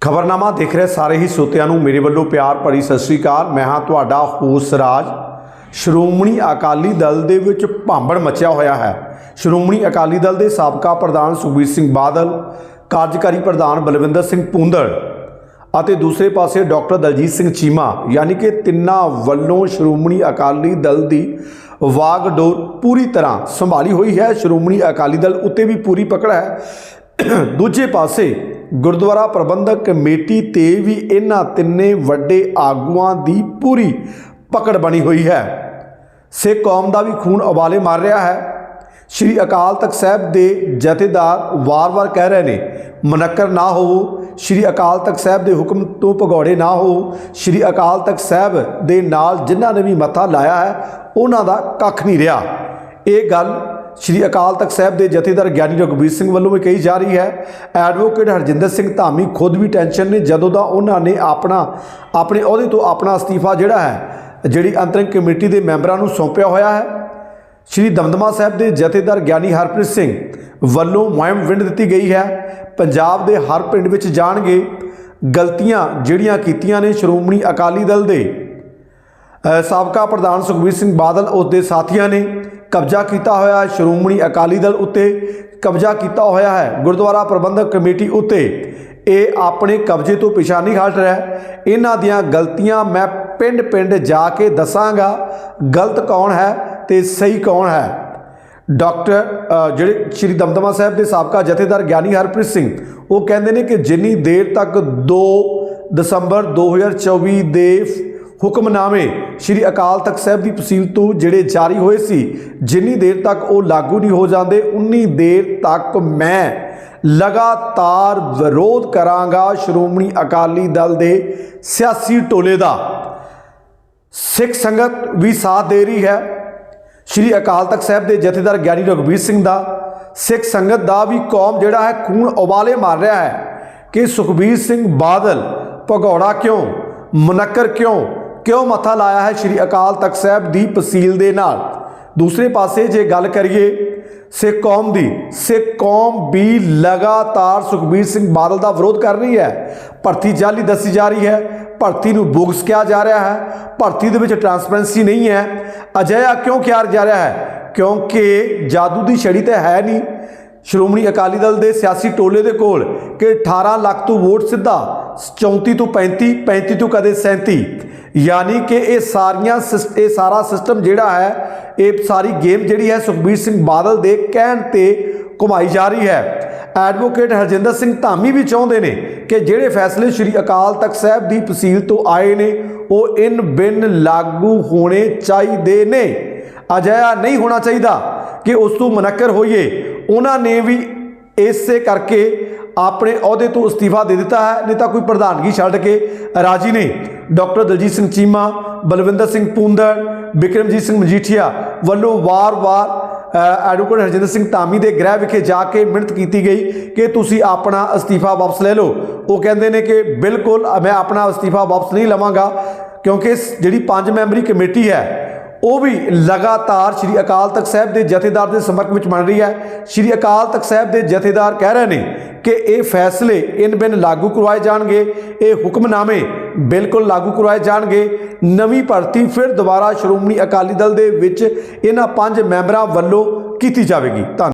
ਖਬਰਨਾਮਾ ਦੇਖ ਰਹੇ, ਸਾਰੇ ਹੀ ਸੋਤਿਆਂ ਨੂੰ ਮੇਰੇ ਵੱਲੋਂ ਪਿਆਰ ਭਰੀ ਸਤਿ ਸ੍ਰੀ ਅਕਾਲ। ਮੈਂ ਹਾਂ ਤੁਹਾਡਾ ਹੋਸ ਰਾਜ। ਸ਼੍ਰੋਮਣੀ ਅਕਾਲੀ ਦਲ ਦੇ ਵਿੱਚ ਭਾਂਬੜ ਮਚਿਆ ਹੋਇਆ ਹੈ। ਸ਼੍ਰੋਮਣੀ ਅਕਾਲੀ ਦਲ ਦੇ ਸਾਬਕਾ ਪ੍ਰਧਾਨ ਸੁਖਬੀਰ ਸਿੰਘ ਬਾਦਲ, ਕਾਰਜਕਾਰੀ ਪ੍ਰਧਾਨ ਬਲਵਿੰਦਰ ਸਿੰਘ ਪੁੰਦੜ ਅਤੇ ਦੂਸਰੇ ਪਾਸੇ ਡਾਕਟਰ ਦਲਜੀਤ ਸਿੰਘ ਚੀਮਾ, ਯਾਨੀ ਕਿ ਤਿੰਨਾਂ ਵੱਲੋਂ ਸ਼੍ਰੋਮਣੀ ਅਕਾਲੀ ਦਲ ਦੀ ਵਾਗਡੋਰ ਪੂਰੀ ਤਰ੍ਹਾਂ ਸੰਭਾਲੀ ਹੋਈ ਹੈ। ਸ਼੍ਰੋਮਣੀ ਅਕਾਲੀ ਦਲ ਉੱਤੇ ਵੀ ਪੂਰੀ ਪਕੜ ਹੈ। ਦੂਜੇ ਪਾਸੇ ਗੁਰਦੁਆਰਾ ਪ੍ਰਬੰਧਕ ਕਮੇਟੀ ਤੇ ਵੀ ਇਹਨਾਂ ਤਿੰਨੇ ਵੱਡੇ ਆਗੂਆਂ ਦੀ ਪੂਰੀ ਪਕੜ ਬਣੀ ਹੋਈ ਹੈ। ਸਿੱਖ ਕੌਮ ਦਾ ਵੀ ਖੂਨ ਉਬਾਲੇ ਮਾਰ ਰਿਹਾ ਹੈ। ਸ਼੍ਰੀ ਅਕਾਲ ਤਖਤ ਸਾਹਿਬ ਦੇ ਜਥੇਦਾਰ ਵਾਰ-ਵਾਰ ਕਹਿ ਰਹੇ ਨੇ, ਮਨੱਕਰ ਨਾ ਹੋਵੋ। ਸ਼੍ਰੀ ਅਕਾਲ ਤਖਤ ਸਾਹਿਬ ਦੇ ਹੁਕਮ ਤੋਂ ਭਗੌੜੇ ਨਾ ਹੋ ਸ਼੍ਰੀ ਅਕਾਲ ਤਖਤ ਸਾਹਿਬ ਦੇ ਨਾਲ ਜਿਨ੍ਹਾਂ ਨੇ ਵੀ ਮੱਥਾ ਲਾਇਆ ਹੈ, ਉਹਨਾਂ ਦਾ ਕੱਖ ਨਹੀਂ ਰਿਹਾ। ਇਹ ਗੱਲ ਸ਼੍ਰੀ ਅਕਾਲ ਤਖਤ ਸਾਹਿਬ ਦੇ ਜਥੇਦਾਰ ਗਿਆਨੀ ਰਘਬੀਰ ਸਿੰਘ ਵੱਲੋਂ ਵੀ ਕਹੀ ਜਾ ਰਹੀ ਹੈ, ਐਡਵੋਕੇਟ ਹਰਜਿੰਦਰ ਸਿੰਘ ਧਾਮੀ ਖੁਦ ਵੀ ਟੈਨਸ਼ਨ ਨੇ, ਜਦੋਂ ਦਾ ਉਹਨਾਂ ਨੇ ਆਪਣਾ, ਆਪਣੇ ਅਹੁਦੇ ਤੋਂ ਆਪਣਾ ਅਸਤੀਫਾ ਜਿਹੜਾ ਹੈ, ਜਿਹੜੀ ਅੰਤਰਿੰਗ ਕਮੇਟੀ ਦੇ ਮੈਂਬਰਾਂ ਨੂੰ ਸੌਂਪਿਆ ਹੋਇਆ ਹੈ। ਸ਼੍ਰੀ ਦਮਦਮਾ ਸਾਹਿਬ ਦੇ ਜਥੇਦਾਰ ਗਿਆਨੀ ਹਰਪ੍ਰੀਤ ਸਿੰਘ ਵੱਲੋਂ ਮੁਹਿੰਮ ਵਿੰਡ ਦਿੱਤੀ ਗਈ ਹੈ। ਪੰਜਾਬ ਦੇ ਹਰ ਪਿੰਡ ਵਿੱਚ ਜਾਣਗੇ ਗਲਤੀਆਂ ਜਿਹੜੀਆਂ ਕੀਤੀਆਂ ਨੇ ਸ਼੍ਰੋਮਣੀ ਅਕਾਲੀ ਦਲ ਦੇ। ਸਾਬਕਾ ਪ੍ਰਧਾਨ ਸੁਖਬੀਰ ਸਿੰਘ ਬਾਦਲ ਉਸ ਦੇ ਸਾਥੀਆਂ ਨੇ ਕਬਜ਼ਾ ਕੀਤਾ ਹੋਇਆ ਹੈ। ਸ਼੍ਰੋਮਣੀ ਅਕਾਲੀ ਦਲ ਉੱਤੇ ਕਬਜ਼ਾ ਕੀਤਾ ਹੋਇਆ ਹੈ। ਗੁਰਦੁਆਰਾ ਪ੍ਰਬੰਧਕ ਕਮੇਟੀ ਉੱਤੇ ਇਹ ਆਪਣੇ ਕਬਜ਼ੇ ਤੋਂ ਪਿਛਾ ਨਹੀਂ ਹਟ ਰਿਹਾ ਇਹਨਾਂ ਦੀਆਂ ਗਲਤੀਆਂ ਮੈਂ ਪਿੰਡ-ਪਿੰਡ ਜਾ ਕੇ ਦੱਸਾਂਗਾ। ਗਲਤ ਕੌਣ ਹੈ ਤੇ ਸਹੀ ਕੌਣ ਹੈ? ਡਾਕਟਰ ਜਿਹੜੇ ਸ਼੍ਰੀ ਦਮਦਮਾ ਸਾਹਿਬ ਦੇ ਸਾਬਕਾ ਜਥੇਦਾਰ ਗਿਆਨੀ ਹਰਪ੍ਰੀਤ ਸਿੰਘ, ਉਹ ਕਹਿੰਦੇ ਨੇ ਕਿ ਜਿੰਨੀ ਦੇਰ ਤੱਕ 2 ਦਸੰਬਰ 2024 ਦੇ ਹੁਕਮਨਾਮੇ ਸ਼੍ਰੀ ਅਕਾਲ ਤਖਤ ਸਾਹਿਬ ਦੀ ਤਹਿਸੀਲ ਤੋਂ ਜਿਹੜੇ ਜਾਰੀ ਹੋਏ ਸੀ, ਜਿੰਨੀ ਦੇਰ ਤੱਕ ਉਹ ਲਾਗੂ ਨਹੀਂ ਹੋ ਜਾਂਦੇ, ਉਨੀ ਦੇਰ ਤੱਕ ਮੈਂ ਲਗਾਤਾਰ ਵਿਰੋਧ ਕਰਾਂਗਾ ਸ਼੍ਰੋਮਣੀ ਅਕਾਲੀ ਦਲ ਦੇ ਸਿਆਸੀ ਟੋਲੇ ਦਾ। ਸਿੱਖ ਸੰਗਤ ਵੀ ਸਾਥ ਦੇ ਰਹੀ ਹੈ। ਸ਼੍ਰੀ ਅਕਾਲ ਤਖਤ ਸਾਹਿਬ ਦੇ ਜਥੇਦਾਰ ਗਿਆਨੀ ਰਘਬੀਰ ਸਿੰਘ ਦਾ, ਸਿੱਖ ਸੰਗਤ ਦਾ ਵੀ ਕੌਮ ਜਿਹੜਾ ਹੈ ਖੂਨ ਉਬਾਲੇ ਮਾਰ ਰਿਹਾ ਹੈ ਕਿ ਸੁਖਬੀਰ ਸਿੰਘ ਬਾਦਲ ਭਗੌੜਾ ਕਿਉਂ, ਮੁਨੱਕਰ ਕਿਉਂ ਕਿਉਂ ਮੱਥਾ ਲਾਇਆ ਹੈ ਸ਼੍ਰੀ ਅਕਾਲ ਤਖਤ ਸਾਹਿਬ ਦੀ ਪਸੀਲ ਦੇ ਨਾਲ? ਦੂਸਰੇ ਪਾਸੇ ਜੇ ਗੱਲ ਕਰੀਏ, ਸਿੱਖ ਕੌਮ ਦੀ, ਸਿੱਖ ਕੌਮ ਵੀ ਲਗਾਤਾਰ ਸੁਖਬੀਰ ਸਿੰਘ ਬਾਦਲ ਦਾ ਵਿਰੋਧ ਕਰ ਰਹੀ ਹੈ। ਭਰਤੀ ਜਾਲੀ ਦੱਸੀ ਜਾ ਰਹੀ ਹੈ, ਭਰਤੀ ਨੂੰ ਬੁਗਸ ਕਿਹਾ ਜਾ ਰਿਹਾ ਹੈ, ਭਰਤੀ ਦੇ ਵਿੱਚ ਟਰਾਂਸਪੇਰੈਂਸੀ ਨਹੀਂ ਹੈ। ਅਜਿਹਾ ਕਿਉਂ ਕਿਹਾ ਜਾ ਰਿਹਾ ਹੈ? ਕਿਉਂਕਿ ਜਾਦੂ ਦੀ ਛੜੀ ਤਾਂ ਹੈ ਨਹੀਂ। ਸ਼੍ਰੋਮਣੀ ਅਕਾਲੀ ਦਲ ਦੇ ਸਿਆਸੀ ਟੋਲੇ ਦੇ ਕੋਲ ਕਿ 18 ਲੱਖ ਤੋਂ ਵੋਟ ਸਿੱਧਾ 34 ਤੋਂ 35 35 ਤੋਂ ਕਦੇ 37 ਯਾਨੀ ਕਿ ਇਹ ਸਾਰੀਆਂ ਸਿਸ- ਇਹ ਸਾਰਾ ਸਿਸਟਮ ਜਿਹੜਾ ਹੈ, ਇਹ ਸਾਰੀ ਗੇਮ ਜਿਹੜੀ ਹੈ ਸੁਖਬੀਰ ਸਿੰਘ ਬਾਦਲ ਦੇ ਕਹਿਣ ਤੇ ਘੁਮਾਈ ਜਾ ਰਹੀ ਹੈ। ਐਡਵੋਕੇਟ ਹਰਜਿੰਦਰ ਸਿੰਘ ਧਾਮੀ ਵੀ ਚਾਹੁੰਦੇ ਨੇ ਕਿ ਜਿਹੜੇ ਫੈਸਲੇ ਸ਼੍ਰੀ ਅਕਾਲ ਤਖਤ ਸਾਹਿਬ ਦੀ ਤਹਿਸੀਲ ਤੋਂ ਆਏ ਨੇ, ਉਹ ਇਨ ਬਿਨ ਲਾਗੂ ਹੋਣੇ ਚਾਹੀਦੇ ਨੇ। ਅਜਿਹਾ ਨਹੀਂ ਹੋਣਾ ਚਾਹੀਦਾ ਕਿ ਉਸ ਤੋਂ ਮਨਕਰ ਹੋਈਏ। ਉਹਨਾਂ ਨੇ ਵੀ ਇਸੇ ਕਰਕੇ ਆਪਣੇ ਅਹੁਦੇ ਤੋਂ ਅਸਤੀਫਾ ਦੇ ਦਿੱਤਾ ਹੈ, ਨਹੀਂ ਤਾਂ ਕੋਈ ਪ੍ਰਧਾਨਗੀ ਛੱਡ ਕੇ ਰਾਜੀ ਨੇ। ਡਾਕਟਰ ਦਲਜੀਤ ਸਿੰਘ ਚੀਮਾ, ਬਲਵਿੰਦਰ ਸਿੰਘ ਪੂੰਦੜ, ਬਿਕਰਮਜੀਤ ਸਿੰਘ ਮਜੀਠੀਆ ਵੱਲੋਂ ਵਾਰ-ਵਾਰ ਐਡਵੋਕੇਟ ਹਰਜਿੰਦਰ ਸਿੰਘ ਧਾਮੀ ਦੇ ਗ੍ਰਹਿ ਵਿਖੇ ਜਾ ਕੇ ਮਿਹਨਤ ਕੀਤੀ ਗਈ ਕਿ ਤੁਸੀਂ ਆਪਣਾ ਅਸਤੀਫਾ ਵਾਪਸ ਲੈ ਲਓ। ਉਹ ਕਹਿੰਦੇ ਨੇ ਕਿ ਬਿਲਕੁਲ, ਮੈਂ ਆਪਣਾ ਅਸਤੀਫਾ ਵਾਪਸ ਨਹੀਂ ਲਵਾਂਗਾ ਕਿਉਂਕਿ ਜਿਹੜੀ ਪੰਜ ਮੈਂਬਰੀ ਕਮੇਟੀ ਹੈ ਉਹ ਵੀ ਲਗਾਤਾਰ ਸ਼੍ਰੀ ਅਕਾਲ ਤਖਤ ਸਾਹਿਬ ਦੇ ਜਥੇਦਾਰ ਦੇ ਸੰਪਰਕ ਵਿੱਚ ਬਣ ਰਹੀ ਹੈ। ਸ਼੍ਰੀ ਅਕਾਲ ਤਖਤ ਸਾਹਿਬ ਦੇ ਜਥੇਦਾਰ ਕਹਿ ਰਹੇ ਨੇ ਕਿ ਇਹ ਫੈਸਲੇ ਇਨ ਬਿਨ ਲਾਗੂ ਕਰਵਾਏ ਜਾਣਗੇ, ਇਹ ਹੁਕਮਨਾਮੇ ਬਿਲਕੁਲ ਲਾਗੂ ਕਰਵਾਏ ਜਾਣਗੇ। ਨਵੀਂ ਭਰਤੀ ਫਿਰ ਦੁਬਾਰਾ ਸ਼੍ਰੋਮਣੀ ਅਕਾਲੀ ਦਲ ਦੇ ਵਿੱਚ ਇਹਨਾਂ ਪੰਜ ਮੈਂਬਰਾਂ ਵੱਲੋਂ ਕੀਤੀ ਜਾਵੇਗੀ। ਧੰਨ